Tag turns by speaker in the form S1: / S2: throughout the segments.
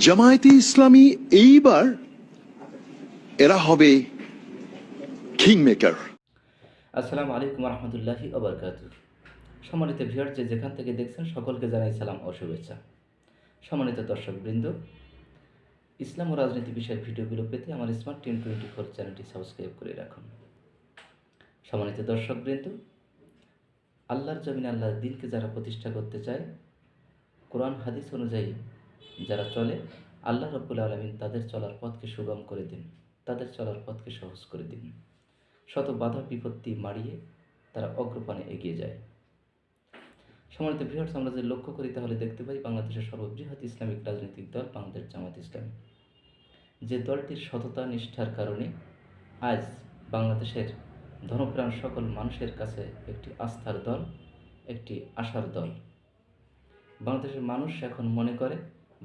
S1: জামায়াতে ইসলামী এইবার এরা হবে কিং মেকার
S2: আসসালামু আলাইকুম রহমতুল্লাহি ওবরকাত। সম্মানিত ভিউয়ার যে যেখান থেকে দেখছেন, সকলকে জানাই সালাম ও শুভেচ্ছা। সম্মানিত দর্শকবৃন্দ, ইসলাম ও রাজনীতি বিষয়ের ভিডিওগুলো পেতে আমার স্মার্ট টিম টোয়েন্টি ফোর চ্যানেলটি সাবস্ক্রাইব করে রাখুন। সম্মানিত দর্শকবৃন্দ, আল্লাহর জমিনে আল্লাহর দিনকে যারা প্রতিষ্ঠা করতে চায়, কোরআন, হাদিস অনুযায়ী যারা চলে, আল্লাহ রব্বুল আলমিন তাদের চলার পথকে সুগম করে দিন, তাদের চলার পথকে সহজ করে দিন। শত বাধা বিপত্তি মারিয়ে তারা অগ্রপানে এগিয়ে যায়। সম্মানিত বৃহৎ আমরা যে লক্ষ্য করি, তাহলে দেখতে পাই বাংলাদেশের সর্ববৃহৎ ইসলামিক রাজনৈতিক দল বাংলাদেশ জামাত ইসলামী। যে দলটির সততা, নিষ্ঠার কারণে আজ বাংলাদেশের ধনপ্রাণ সকল মানুষের কাছে একটি আস্থার দল, একটি আশার দল। বাংলাদেশের মানুষ এখন মনে করে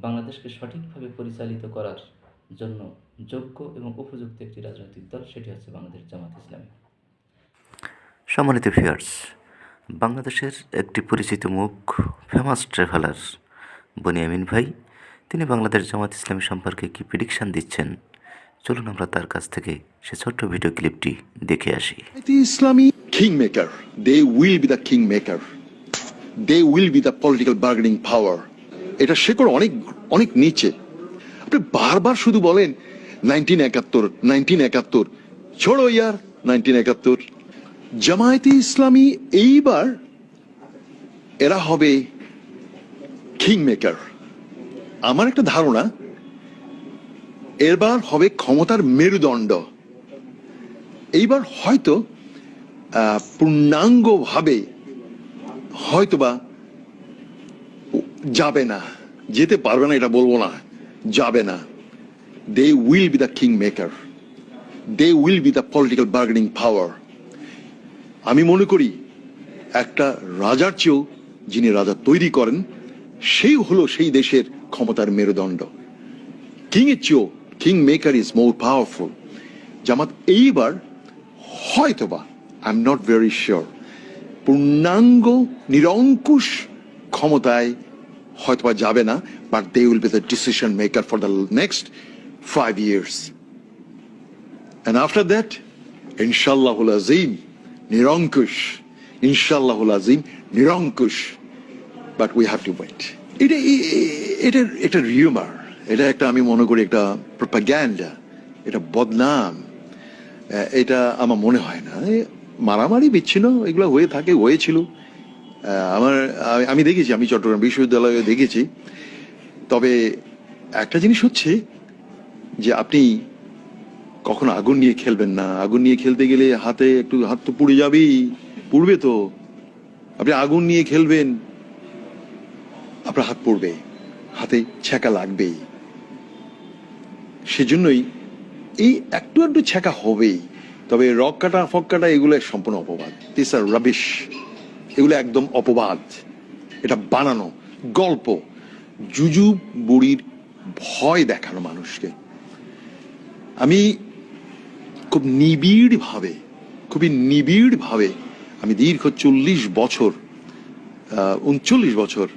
S2: বাংলাদেশকে সঠিকভাবে পরিচালিত করার জন্য যোগ্য এবং উপযুক্ত একটি রাজনৈতিক দল সেটি হচ্ছে বাংলাদেশ জামাত ইসলামী।
S3: সম্মানিত ভিউয়ার্স বাংলাদেশের একটি পরিচিত মুখ ফেমাস ট্রাভেলার বনিয়ামিন ভাই তিনি বাংলাদেশ জামাত ইসলামী সম্পর্কে কি প্রিডিকশান দিচ্ছেন? চলুন আমরা তার কাছ থেকে সে ছোট্ট ভিডিও ক্লিপটি দেখে আসি।
S1: ইসলামী king maker they will be the king maker they will be the political bargaining power এটা শেকড় অনেক অনেক নিচে। আপনি বারবার শুধু বলেন, নাইনটিন একাত্তর নাইনটিন একাত্তর, ছোড়ো ইয়ার, নাইনটিন একাত্তর। জামায়াতে ইসলামী এইবার এরা হবে কিং মেকার আমার একটা ধারণা এবার হবে ক্ষমতার মেরুদণ্ড। এইবার হয়তো পূর্ণাঙ্গভাবে হয়তোবা যাবে না। যেতে পারবে না, এটা বলব না। যাবে না। They will be the king maker they will be the political bargaining power আমি মনে করি, একটা রাজার চেয়েও যিনি রাজা তৈরি করেন সেই হলো সেই দেশের ক্ষমতার মেরুদণ্ড। কিং এর চেয়েও king maker is more powerful Jamaat, এইবার হয়তোবা I am not very sure পূর্ণাঙ্গ, নিরঙ্কুশ ক্ষমতায় হয়তোবা যাবে না but they will be the decision maker for the next five years And after that, Inshallahul আজিম নিরঙ্কুশ Inshallahul Azim, নিরঙ্কুশ but we have to wait. এটা এটা এটা রিউমার এটা একটা আমি মনে করি একটা প্রপাগ্যান্ডা এটা বদনাম এটা আমার মনে হয় না মারামারি বিচ্ছিন্ন এগুলো হয়ে থাকে হয়েছিল আমার, আমি- দেখেছি, আমি চট্টগ্রাম বিশ্ববিদ্যালয়ে দেখেছি। তবে একটা জিনিস হচ্ছে যে আপনি কখনো আগুন নিয়ে খেলবেন না। আগুন নিয়ে খেলতে গেলে হাতে একটু হাত তো পুড়ে যাবেই, পুড়বে তো। আপনি আগুন নিয়ে খেলবেন, আপনার হাত পড়বে, হাতে ছ্যাঁকা লাগবেই। সেজন্যই এই একটু একটু ছ্যাঁকা হবেই। তবে রক কাটা, ফক কাটা, এগুলো সম্পূর্ণ অপবাদ। দিস আর রাবিশ এগুলো একদম অপবাদ। এটা বানানো, গল্প। জুজু বুড়ির ভয় দেখানো মানুষকে। আমি খুব নিবিড় ভাবে খুবই নিবিড় ভাবে আমি দীর্ঘ চল্লিশ বছর উনচল্লিশ বছর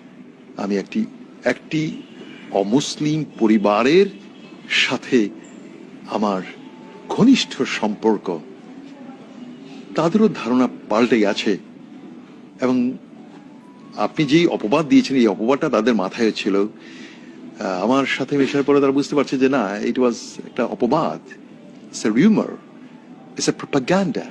S1: আমি একটি একটি অমুসলিম পরিবারের সাথে আমার ঘনিষ্ঠ সম্পর্ক। তাদেরও ধারণা পাল্টে গেছে। এবং আপনি যেই অপবাদ দিয়েছেন, এই অপবাদটা তাদের মাথায় ছিল। আমার সাথে মেশার পরে তারা বুঝতে পারছে যে না ইট ওয়াজ একটা অপবাদ। It's a rumour it's a propaganda